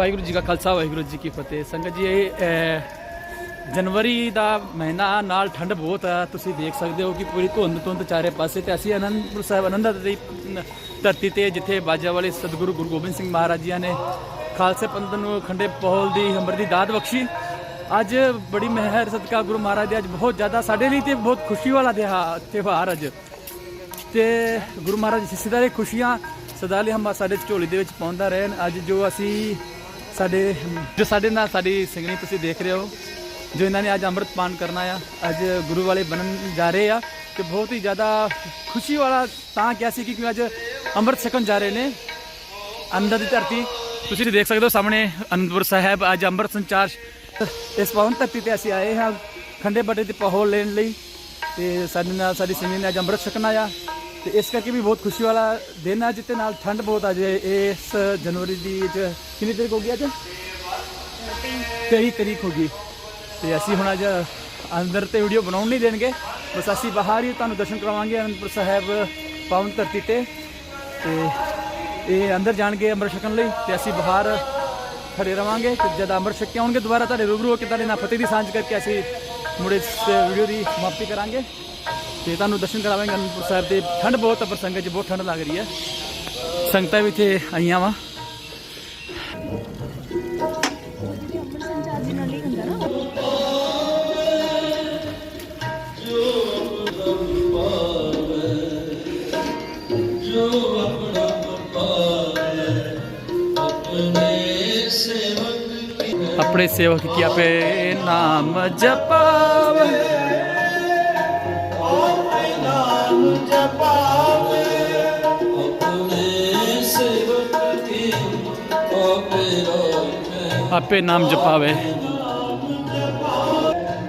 ਵਾਹਿਗੁਰੂ ਜੀ ਕਾ ਖਾਲਸਾ, ਵਾਹਿਗੁਰੂ ਜੀ ਕੀ ਫਤਿਹ। ਸੰਗਤ ਜੀ, ਇਹ ਜਨਵਰੀ ਦਾ ਮਹੀਨਾ ਨਾਲ ਠੰਡ ਬਹੁਤ ਆ। ਤੁਸੀਂ ਦੇਖ ਸਕਦੇ ਹੋ ਕਿ ਪੂਰੀ ਧੁੰਦ ਧੁੰਦ ਚਾਰੇ ਪਾਸੇ ਤੇ ਅਸੀਂ ਅਨੰਦਪੁਰ ਸਾਹਿਬ ਆਨੰਦ ਦੀ ਧਰਤੀ ਤੇ ਜਿੱਥੇ ਬਾਜਾ ਵਾਲੇ ਸਤਿਗੁਰੂ ਗੁਰੂ ਗੋਬਿੰਦ ਸਿੰਘ ਮਹਾਰਾਜ ਜੀ ਨੇ ਖਾਲਸੇ ਪੰਥ ਨੂੰ ਖੰਡੇ ਪਹਲ ਦੀ, ਹੰਬਰ ਦੀ ਦਾਤ ਬਖਸ਼ੀ। ਅੱਜ ਬੜੀ ਮਹਿਰ ਸਦਕਾ ਗੁਰੂ ਮਹਾਰਾਜ ਦੇ ਅੱਜ ਬਹੁਤ ਜ਼ਿਆਦਾ ਸਾਡੇ ਲਈ ਤੇ ਬਹੁਤ ਖੁਸ਼ੀ ਵਾਲਾ ਦਿਹਾ ਤਿਉਹਾਰ ਅੱਜ। ਤੇ ਗੁਰੂ ਮਹਾਰਾਜ ਸਿੱਧਾ ਦੇ ਖੁਸ਼ੀਆਂ ਸਦਾ ਲਈ ਹਮ ਸਾਡੇ ਝੋਲੀ ਦੇ ਵਿੱਚ ਪਾਉਂਦਾ ਰਹਿਣ। ਅੱਜ ਜੋ ਅਸੀਂ ਸਾਡੇ, ਜੋ ਸਾਡੇ ਨਾਲ ਸਾਡੀ ਸਿੰਘਣੀ ਤੁਸੀਂ ਦੇਖ ਰਹੇ ਹੋ, ਜੋ ਇਹਨਾਂ ਨੇ ਅੱਜ ਅੰਮ੍ਰਿਤ ਪਾਨ ਕਰਨਾ ਆ, ਅੱਜ ਗੁਰੂ ਵਾਲੇ ਬਣਨ ਜਾ ਰਹੇ ਆ, ਤੇ ਬਹੁਤ ਹੀ ਜ਼ਿਆਦਾ ਖੁਸ਼ੀ ਵਾਲਾ ਤਾਂ ਕਿਹਾ ਸੀ ਕਿ ਅੱਜ ਅੰਮ੍ਰਿਤ ਛਕਣ ਜਾ ਰਹੇ ਨੇ, ਅੰਦਰ ਦੀ ਧਰਤੀ। ਤੁਸੀਂ ਦੇਖ ਸਕਦੇ ਹੋ ਸਾਹਮਣੇ ਅਨੰਦਪੁਰ ਸਾਹਿਬ, ਅੱਜ ਅੰਮ੍ਰਿਤ ਸੰਚਾਰ ਇਸ ਪਾਵਨ ਧਰਤੀ ਤੇ ਅਸੀਂ ਆਏ ਹਾਂ, ਖੰਡੇ ਬੱਟੇ ਤੇ ਪਹੋਲ ਲੈਣ ਲਈ, ਤੇ ਸਾਡੇ ਨਾਲ ਸਾਡੀ ਸਿੰਘਣੀ ਨੇ ਅੱਜ ਅੰਮ੍ਰਿਤ ਛਕਣਾ ਆ। ਤੇ ਇਸ ਕਰਕੇ ਵੀ ਬਹੁਤ ਖੁਸ਼ੀ ਵਾਲਾ ਦਿਨ ਆ ਜਿੱਤੇ ਨਾਲ ਠੰਡ ਬਹੁਤ ਆ ਜੇ ਇਸ ਜਨਵਰੀ ਦੀ ਚ। ਕਿੰਨੀ ਤਰੀਕ ਹੋ ਗਈ ਅੱਜ? 23 ਤਰੀਕ ਹੋ ਗਈ। ਤੇ ਅਸੀਂ ਹੁਣ ਅੱਜ ਅੰਦਰ ਤੇ ਵੀਡੀਓ ਬਣਾਉਣ ਨਹੀਂ ਦੇਣਗੇ। ਬਸ ਅਸੀਂ ਬਾਹਰ ਹੀ ਤੁਹਾਨੂੰ ਦਰਸ਼ਨ ਕਰਾਵਾਂਗੇ ਅਨੰਦਪੁਰ ਸਾਹਿਬ ਪਾਵਨ ਧਰਤੀ ਤੇ। ਤੇ ਇਹ ਅੰਦਰ ਜਾਣਗੇ ਅੰਮ੍ਰਿਤ ਛਕਣ ਲਈ ਤੇ ਅਸੀਂ ਬਾਹਰ ਖੜੇ ਰਵਾਂਗੇ। ਤੇ ਜਦ ਅੰਮ੍ਰਿਤ ਛਕ ਕੇ ਆਉਣਗੇ ਦੁਬਾਰਾ, ਤੁਹਾਡੇ ਰੂਬਰੂ ਹੋ ਕੇ ਤੁਹਾਡੇ ਨਾਲ ਫਤਿਹ ਦੀ ਸਾਂਝ ਕਰਕੇ ਅਸੀਂ ਮੁੜੇ ਇਸ ਵੀਡੀਓ ਦੀ ਸਮਾਪਤੀ ਕਰਾਂਗੇ। ਤੇ ਤੁਹਾਨੂੰ ਦਰਸ਼ਨ ਕਰਾਵਾਂਗੇ ਅਨੰਦਪੁਰ ਸਾਹਿਬ ਦੇ। ਠੰਡ ਬਹੁਤ ਆ ਪਰ ਸੰਗਤ 'ਚ ਬਹੁਤ ਠੰਡ ਲੱਗ ਰਹੀ ਹੈ। ਸੰਗਤਾਂ ਵੀ ਇੱਥੇ ਆਈਆਂ ਵਾ। ਆਪਣੇ ਸੇਵਕ ਕੀ ਆਪੇ ਨਾਮ ਜਪਾਵੇ। ਨਾਮ ਜਪਾਵੇ।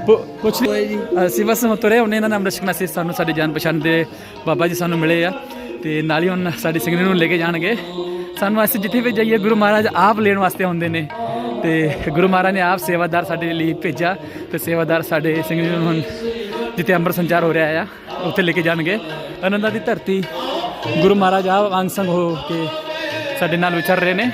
ਪੁ- ਪੁੱਛ ਲਈ ਅਸੀਂ ਬਸ ਹੁਣ ਤੁਰੇ ਉਹਨੇ ਇਹਨਾਂ ਨਾਮ ਰਸ਼ਕਨਾ ਸੀ। ਸਾਨੂੰ ਸਾਡੇ ਜਾਣ ਪਛਾਣ ਦੇ ਬਾਬਾ ਜੀ ਸਾਨੂੰ ਮਿਲੇ ਆ। ਤੇ ਨਾਲ ਹੀ ਹੁਣ ਸਾਡੀ ਸਿੰਘਣੀ ਨੂੰ ਲੈ ਕੇ ਜਾਣਗੇ। ਸਾਨੂੰ ਅਸੀਂ ਜਿੱਥੇ ਵੀ ਜਾਈਏ ਗੁਰੂ ਮਹਾਰਾਜ ਆਪ ਲੈਣ ਵਾਸਤੇ ਹੁੰਦੇ ਨੇ। ਤੇ ਗੁਰੂ ਮਹਾਰਾਜ ਨੇ ਆਪ ਸੇਵਾਦਾਰ ਸਾਡੇ ਲਈ ਭੇਜਿਆ। ਤੇ ਸੇਵਾਦਾਰ ਸਾਡੇ ਸਿੰਘਣੀ ਨੂੰ ਹੁਣ ਜਿੱਥੇ ਅੰਮ੍ਰਿਤ ਸੰਚਾਰ ਹੋ ਰਿਹਾ ਆ, ਉੱਥੇ ਲੈ ਕੇ ਜਾਣਗੇ। ਅਨੰਦਾ ਦੀ ਧਰਤੀ, ਗੁਰੂ ਮਹਾਰਾਜ ਆਪ ਅੰਗ ਸੰਗ ਹੋ ਕੇ ਸਾਡੇ ਨਾਲ ਵਿਚਰ ਰਹੇ ਨੇ।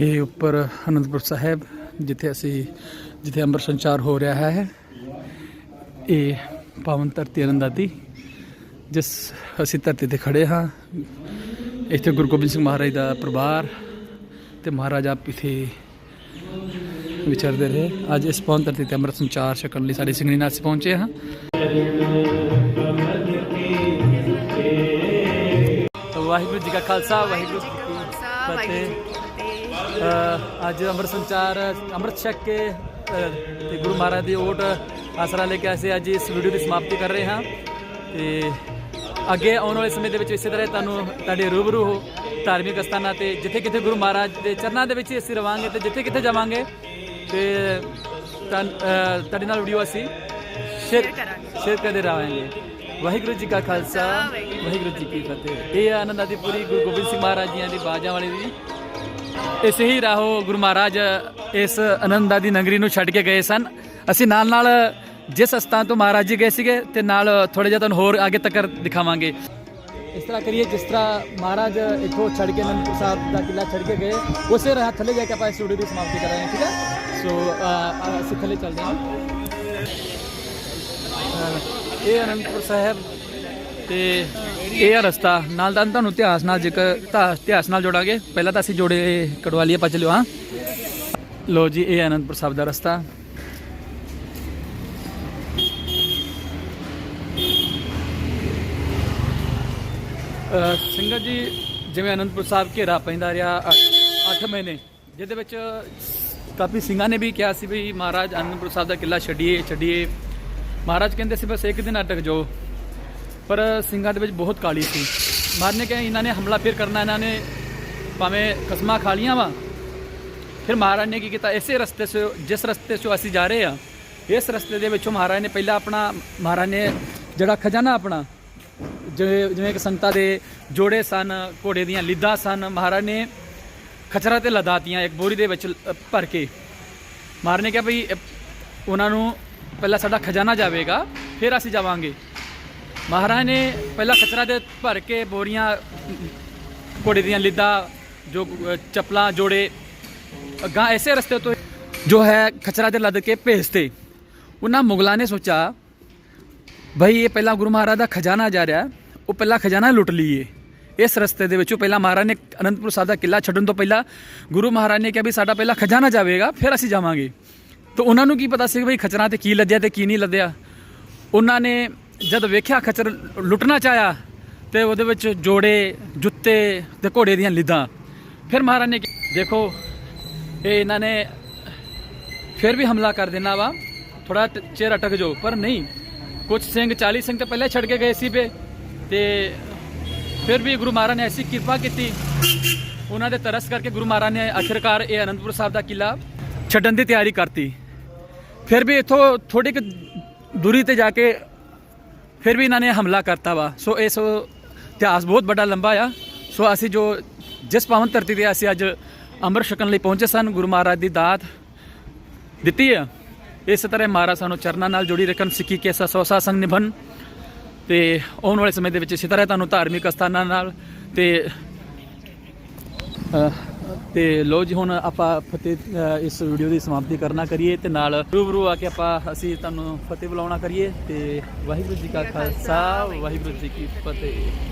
ਇਹ ਉੱਪਰ ਅਨੰਦਪੁਰ ਸਾਹਿਬ, ਜਿੱਥੇ ਅਸੀਂ, ਜਿੱਥੇ ਅੰਮ੍ਰਿਤ ਸੰਚਾਰ ਹੋ ਰਿਹਾ ਹੈ। ਇਹ ਪਾਵਨ ਧਰਤੀ ਅਨੰਦਾ ਜਿਸ ਅਸੀਂ ਧਰਤੀ ਤੇ ਖੜੇ ਹਾਂ। ਇੱਥੇ ਗੁਰੂ ਗੋਬਿੰਦ ਸਿੰਘ ਮਹਾਰਾਜ ਦਾ ਪਰਿਵਾਰ ਤੇ ਮਹਾਰਾਜ ਆਪ ਇੱਥੇ ਵਿਚਰਦੇ ਰਹੇ। ਅੱਜ ਇਸ ਪਾਵਨ ਧਰਤੀ ਤੇ ਅੰਮ੍ਰਿਤ ਸੰਚਾਰ ਛਕਣ ਲਈ ਸਾਡੇ ਸਿੰਘਣੀ ਨਾਲ ਪਹੁੰਚੇ ਹਾਂ। ਵਾਹਿਗੁਰੂ ਜੀ ਕਾ ਖਾਲਸਾ ਵਾਹਿਗੁਰੂ ਜੀ ਕੀ ਫਤਿਹ। ਅੱਜ ਅੰਮ੍ਰਿਤ ਸੰਚਾਰ ਅੰਮ੍ਰਿਤ ਛਕ ਕੇ ਅ, ਤੇ ਗੁਰੂ ਮਹਾਰਾਜ ਦੀ ਓਟ ਆਸਰਾ ਲੈ ਕੇ ਅਸੀਂ ਅੱਜ ਇਸ ਵੀਡੀਓ ਦੀ ਸਮਾਪਤੀ ਕਰ ਰਹੇ ਹਾਂ। ਤੇ ਅੱਗੇ ਆਉਣ ਵਾਲੇ ਸਮੇਂ ਦੇ ਵਿੱਚ ਇਸੇ ਤਰ੍ਹਾਂ ਤੁਹਾਨੂੰ ਤੁਹਾਡੇ ਰੂਬਰੂ ਹੋ ਧਾਰਮਿਕ ਅਸਥਾਨਾਂ ਤੇ ਜਿੱਥੇ ਕਿਤੇ ਗੁਰੂ ਮਹਾਰਾਜ ਦੇ ਚਰਨਾਂ ਦੇ ਵਿੱਚ ਹੀ ਅਸੀਂ ਰਵਾਂਗੇ ਤੇ ਜਿੱਥੇ ਕਿਤੇ ਜਾਵਾਂਗੇ, ਤੇ ਤੁਹਾਡੇ ਨਾਲ ਵੀਡੀਓ ਅਸੀਂ ਸ਼ੇਅਰ ਸ਼ੇਅਰ ਕਰਦੇ ਰਹਾਂਗੇ। ਵਾਹਿਗੁਰੂ ਜੀ ਕਾ ਖਾਲਸਾ, ਵਾਹਿਗੁਰੂ ਜੀ ਕੀ ਫਤਿਹ। ਇਹ ਆ ਆਨੰਦ ਦੀ ਗੁਰੂ ਗੋਬਿੰਦ ਸਿੰਘ ਮਹਾਰਾਜ ਜੀਆਂ ਦੀ ਬਾਜਾਂ ਵਾਲੀ ਦੀ। ਇਸੇ ਹੀ ਰਾਹੋ ਗੁਰੂ ਮਹਾਰਾਜ ਇਸ ਆਨੰਦ ਦੀ ਨਗਰੀ ਨੂੰ ਛੱਡ ਕੇ ਗਏ ਸਨ। ਅਸੀਂ ਨਾਲ ਨਾਲ ਜਿਸ ਸਥਾਨ ਤੋਂ ਮਹਾਰਾਜ ਜੀ ਗਏ ਸੀਗੇ ਤੇ ਨਾਲ ਥੋੜੇ ਜਿਹਾ ਤੁਹਾਨੂੰ ਹੋਰ ਅੱਗੇ ਤੱਕ ਦਿਖਾਵਾਂਗੇ। ਇਸ ਤਰ੍ਹਾਂ ਕਰੀਏ, ਜਿਸ ਤਰ੍ਹਾਂ ਮਹਾਰਾਜ ਇੱਥੋਂ ਛੱਡ ਕੇ ਅਨੰਦਪੁਰ ਸਾਹਿਬ ਦਾ ਕਿਲਾ ਛੱਡ ਕੇ ਗਏ, ਉਸੇ ਰਾਹ ਥੱਲੇ ਜਾ ਕੇ ਆਪਾਂ ਇਸ ਦੀ ਸਮਾਪਤੀ ਕਰਾਂਗੇ ਠੀਕ ਹੈ? ਸੋ ਅਸੀਂ ਥੱਲੇ ਚੱਲਦੇ ਹਾਂ। ਇਹ ਅਨੰਦਪੁਰ ਸਾਹਿਬ ਤੇ ਇਹ ਆ ਰਸਤਾ। ਨਾਲ ਤਾਂ ਤੁਹਾਨੂੰ ਇਤਿਹਾਸ ਨਾਲ ਜ਼ਿਕਰ ਇਤਿਹਾਸ ਨਾਲ ਜੋੜਾਂਗੇ। ਪਹਿਲਾਂ ਤਾਂ ਅਸੀਂ ਜੋੜੇ ਕਟਵਾਲੀਆ ਪਾ ਚਲਿਓ, ਹਾਂ। ਲੋ ਜੀ, ਇਹ ਅਨੰਦਪੁਰ ਸਾਹਿਬ ਦਾ ਰਸਤਾ। ਅ, ਜੀ ਜਿਵੇਂ ਅਨੰਦਪੁਰ ਸਾਹਿਬ ਘੇਰਾ ਪੈਂਦਾ ਰਿਹਾ 8 ਮਹੀਨੇ ਜਿਹਦੇ ਵਿੱਚ ਕਾਫੀ ਸਿੰਘਾਂ ਨੇ ਵੀ ਕਿਹਾ ਸੀ ਵੀ ਮਹਾਰਾਜ ਅਨੰਦਪੁਰ ਸਾਹਿਬ ਦਾ ਕਿਲਾ ਛੱਡੀਏ ਛੱਡੀਏ। ਮਹਾਰਾਜ ਕਹਿੰਦੇ ਸੀ ਬਸ ਇੱਕ ਦਿਨ ਅਟਕ ਜਾਓ। ਪਰ ਸਿੰਘਾਂ ਦੇ ਵਿੱਚ ਬਹੁਤ ਕਾਲੀ ਸੀ। ਮਹਾਰਾਜ ਨੇ ਕਿਹਾ ਇਹਨਾਂ ਨੇ ਹਮਲਾ ਫਿਰ ਕਰਨਾ ਇਹਨਾਂ ਨੇ ਭਾਵੇਂ ਕਸਮਾਂ ਖਾ ਲੀਆਂ ਵਾ। ਫਿਰ ਮਹਾਰਾਜ ਨੇ ਕੀ ਕੀਤਾ ਇਸੇ ਰਸਤੇ ਸੇ ਜਿਸ ਰਸਤੇ ਤੋਂ ਅਸੀਂ ਜਾ ਰਹੇ ਆ ਇਸ ਰਸਤੇ ਦੇ ਵਿੱਚੋਂ ਮਹਾਰਾਜ ਨੇ ਪਹਿਲਾਂ ਆਪਣਾ ਮਹਾਰਾਜ ਨੇ ਜਿਹੜਾ ਖਜ਼ਾਨਾ ਆਪਣਾ ਜਿਵੇਂ ਜਿਵੇਂ ਕਿ ਸੰਗਤਾਂ ਦੇ ਜੋੜੇ ਸਨ ਘੋੜੇ ਦੀਆਂ ਲਿੱਦਾਂ ਸਨ ਮਹਾਰਾਜ ਨੇ ਖਚਰਾ ਤੇ ਲਦਾਤੀਆਂ ਇੱਕ ਬੋਰੀ ਦੇ ਵਿੱਚ ਭਰ ਕੇ। ਮਾਰਨੇ ਕਿਹਾ ਭਈ ਉਹਨਾਂ ਨੂੰ ਪਹਿਲਾਂ ਸਾਡਾ ਖਜ਼ਾਨਾ ਜਾਵੇਗਾ ਫਿਰ ਅਸੀਂ ਜਾਵਾਂਗੇ। ਮਹਾਰਾਜ ਨੇ ਪਹਿਲਾਂ ਖਚਰਾ ਦੇ ਭਰ ਕੇ ਬੋਰੀਆਂ ਘੋੜੇ ਦੀਆਂ ਲਿੱਦਾਂ ਜੋ ਅ, ਚੱਪਲਾਂ ਜੋੜੇ ਅਗਾਂ ਐਸੇ ਰਸਤੇ ਤੋਂ ਜੋ ਹੈ ਖਚਰਾ ਦੇ ਲੱਦ ਕੇ ਭੇਜਤੇ। ਉਹਨਾਂ ਮੁਗਲਾਂ ਨੇ ਸੋਚਿਆ ਭਾਈ ਇਹ ਪਹਿਲਾਂ ਗੁਰੂ ਮਹਾਰਾਜ ਦਾ ਖਜ਼ਾਨਾ ਜਾ ਰਿਹਾ, ਉਹ ਪਹਿਲਾਂ ਖਜ਼ਾਨਾ ਲੁੱਟ ਲਈਏ। ਇਸ ਰਸਤੇ ਦੇ ਵਿੱਚੋਂ ਪਹਿਲਾਂ ਮਹਾਰਾਜ ਨੇ ਅਨੰਦਪੁਰ ਸਾਹਿਬ ਦਾ ਕਿਲਾ ਛੱਡਣ ਤੋਂ ਪਹਿਲਾਂ ਗੁਰੂ ਮਹਾਰਾਜ ਨੇ ਕਿਹਾ ਵੀ ਸਾਡਾ ਪਹਿਲਾਂ ਖਜ਼ਾਨਾ ਜਾਵੇਗਾ, ਫਿਰ ਅਸੀਂ ਜਾਵਾਂਗੇ। ਤਾਂ ਉਹਨਾਂ ਨੂੰ ਕੀ ਪਤਾ ਸੀ ਵੀ ਖਚਰਾਂ ਤੇ ਕੀ ਲੱਦਿਆ ਤੇ ਕੀ ਨਹੀਂ ਲੱਦਿਆ। ਉਹਨਾਂ ਨੇ ਜਦ ਵੇਖਿਆ ਖਚਰ ਲੁੱਟਣਾ ਚਾਹਿਆ, ਤੇ ਉਹਦੇ ਵਿੱਚ ਜੋੜੇ, ਜੁੱਤੇ ਤੇ ਘੋੜੇ ਦੀਆਂ ਲਿੱਦਾਂ। ਫਿਰ ਮਹਾਰਾਜ ਨੇ ਦੇਖੋ, ਇਹ ਇਹਨਾਂ ਨੇ ਫਿਰ ਵੀ ਹਮਲਾ ਕਰ ਦੇਣਾ ਵਾ। ਥੋੜਾ ਚਿਰ ਅਟਕ ਜਾਓ ਪਰ ਨਹੀਂ। ਕੁਝ ਸਿੰਘ 40 ਸਿੰਘ ਤਾਂ ਪਹਿਲਾਂ ਛੱਡ ਕੇ ਗਏ ਸੀ ਪੇ ਤੇ ਫਿਰ ਵੀ ਗੁਰੂ ਮਹਾਰਾਜ ਨੇ ਐਸੀ ਕਿਰਪਾ ਕੀਤੀ। ਉਹਨਾਂ ਦੇ ਤਰਸ ਕਰਕੇ ਗੁਰੂ ਮਹਾਰਾਜ ਨੇ ਆਖਿਰਕਾਰ ਇਹ ਅਨੰਦਪੁਰ ਸਾਹਿਬ ਦਾ ਕਿਲਾ ਛੱਡਣ ਦੀ ਤਿਆਰੀ ਕਰਤੀ। ਫਿਰ ਵੀ ਇਥੋਂ ਥੋੜੀ ਕੁ ਦੂਰੀ ਤੇ ਜਾ ਕੇ ਫਿਰ ਵੀ ਇਹਨਾਂ ਨੇ ਹਮਲਾ ਕਰਤਾ ਵਾ। ਸੋ ਇਹ ਸੋ ਇਤਿਹਾਸ ਬਹੁਤ ਵੱਡਾ, ਲੰਬਾ ਆ। ਸੋ ਅਸੀਂ ਜੋ ਜਿਸ ਪਾਵਨ ਧਰਤੀ ਤੇ ਅਸੀਂ ਅੱਜ ਅੰਮ੍ਰਿਤ ਛਕਣ ਲਈ ਪਹੁੰਚੇ ਸਨ, ਗੁਰੂ ਮਹਾਰਾਜ ਦੀ ਦਾਤ ਦਿੱਤੀ ਆ। ਇਸ ਤਰ੍ਹਾਂ ਮਹਾਰਾਜ ਸਾਨੂੰ ਚਰਨਾਂ ਨਾਲ ਜੁੜੀ ਰੱਖਣ, ਸਿੱਖੀ ਕੇ ਸੋਸਾ ਸੰਗ ਨਿਭਨ ਤੇ ਆਉਣ ਵਾਲੇ ਸਮੇਂ ਦੇ ਵਿੱਚ ਇਸੇ ਤਰ੍ਹਾਂ ਤੁਹਾਨੂੰ ਧਾਰਮਿਕ ਅਸਥਾਨਾਂ ਨਾਲ ਤੇ ਤੇ ਲੋ ਜੀ ਹੁਣ ਆਪਾਂ ਫਤਿਹ ਇਸ ਵੀਡੀਓ ਦੀ ਸਮਾਪਤੀ ਕਰਨਾ ਕਰੀਏ ਤੇ ਨਾਲ ਰੂਬਰੂ ਆ ਕੇ ਆਪਾਂ ਅਸੀਂ ਤੁਹਾਨੂੰ ਫਤਿਹ ਬੁਲਾਉਣਾ ਕਰੀਏ ਤੇ ਵਾਹਿਗੁਰੂ ਜੀ ਕਾ ਖਾਲਸਾ, ਵਾਹਿਗੁਰੂ ਜੀ ਕੀ ਫਤਿਹ।